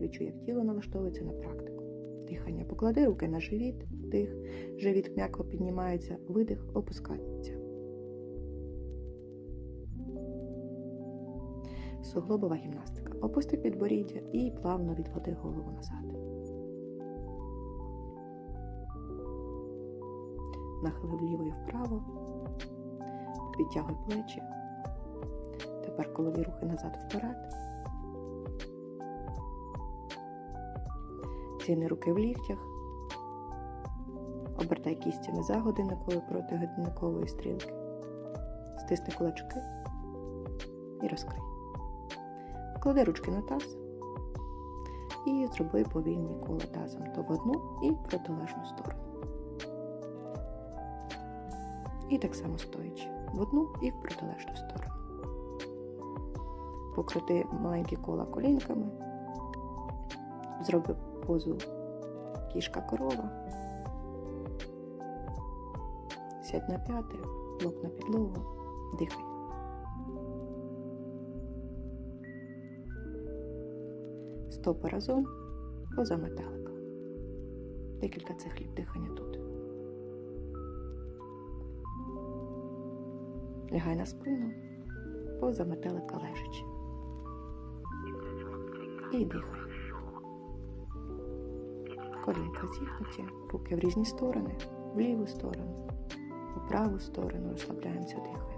Відчуй, як тіло налаштовується на практику. Дихання. Поклади руки на живіт, дих, живіт м'яко піднімається, видих, опускається. Суглобова гімнастика. Опусти підборіддя і плавно відводи голову назад. Нахили вліво і вправо. Підтягуй плечі. Тепер колові рухи назад вперед. Зігни руки в ліктях. Обертай кістями за годинниковою проти годинникової стрілки. Стисни кулачки і розкрий. Клади ручки на таз і зроби повільні кола тазом то в одну і протилежну сторону. І так само стоячи в одну і в протилежну сторону. Покрути маленькі кола колінками, зроби позу кішка корова, сядь на п'яти, лоб на підлогу, дихай. Стопи разом, поза метелика. Декілька циклів дихання тут. Лягай на спину, поза метелика лежачи. І дихай. Колінка зігнуті, руки в різні сторони, в ліву сторону, в праву сторону розслабляємося дихання.